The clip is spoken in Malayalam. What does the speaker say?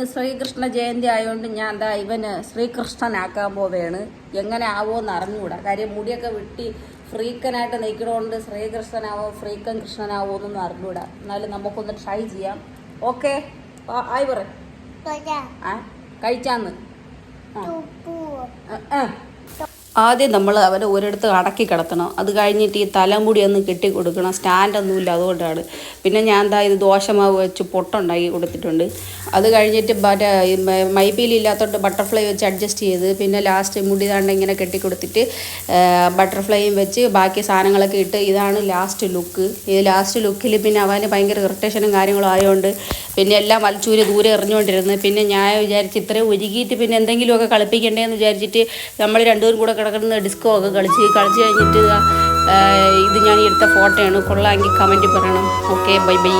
ഇന്ന് ശ്രീകൃഷ്ണ ജയന്തി ആയതുകൊണ്ട് ഞാൻ എന്താ ഇവന് ശ്രീകൃഷ്ണനാക്കാൻ പോവുകയാണ് എങ്ങനെ ആവുമെന്ന് അറിഞ്ഞുകൂടാ കാര്യം മുടിയൊക്കെ വെട്ടി ഫ്രീക്കനായിട്ട് നിൽക്കണോണ്ട് ശ്രീകൃഷ്ണനാവോ ഫ്രീക്കൻ കൃഷ്ണനാവോ എന്നൊന്നും അറിഞ്ഞുകൂടാ എന്നാലും നമുക്കൊന്ന് ട്രൈ ചെയ്യാം. ഓക്കെ ആയി പറ. കഴിച്ചാന്ന്. ആ. ആദ്യം നമ്മൾ അവരെ ഒരിടത്ത് അടക്കി കിടത്തണം അത് കഴിഞ്ഞിട്ട് ഈ തലമുടി ഒന്ന് കെട്ടി കൊടുക്കണം. സ്റ്റാൻഡൊന്നുമില്ല അതുകൊണ്ടാണ്. പിന്നെ ഞാൻ എന്താ ഇത് ദോശമാവ് വെച്ച് പൊട്ടുണ്ടാക്കി കൊടുത്തിട്ടുണ്ട്. അത് കഴിഞ്ഞിട്ട് മറ്റേ മൈപ്പീലില്ലാത്തതുകൊണ്ട് ബട്ടർഫ്ലൈ വെച്ച് അഡ്ജസ്റ്റ് ചെയ്ത് പിന്നെ ലാസ്റ്റ് മുടി താണ്ട് ഇങ്ങനെ കെട്ടി കൊടുത്തിട്ട് ബട്ടർഫ്ലൈയും വെച്ച് ബാക്കി സാധനങ്ങളൊക്കെ ഇട്ട് ഇതാണ് ലാസ്റ്റ് ലുക്ക് ഈ ലാസ്റ്റ് ലുക്കിൽ പിന്നെ അവന് ഭയങ്കര ഇറിറ്റേഷനും കാര്യങ്ങളും ആയതുകൊണ്ട് പിന്നെ എല്ലാം വലിച്ചൂരി ദൂരെ എറിഞ്ഞുകൊണ്ടിരുന്നു. പിന്നെ ഞാൻ വിചാരിച്ച് ഇത്രയും ഒരുക്കിയിട്ട് പിന്നെ എന്തെങ്കിലുമൊക്കെ കളിപ്പിക്കണ്ടേന്ന് വിചാരിച്ചിട്ട് നമ്മൾ രണ്ടുപേരും കൂടെ കിടക്കുന്ന ഡിസ്കോ ഒക്കെ കളിച്ച് കളിച്ച് കഴിഞ്ഞിട്ട് ഇത് ഞാൻ എടുത്ത ഫോട്ടോയാണ് കൊള്ളാമെങ്കിൽ കമന്റ് പറയണം. Okay bye bye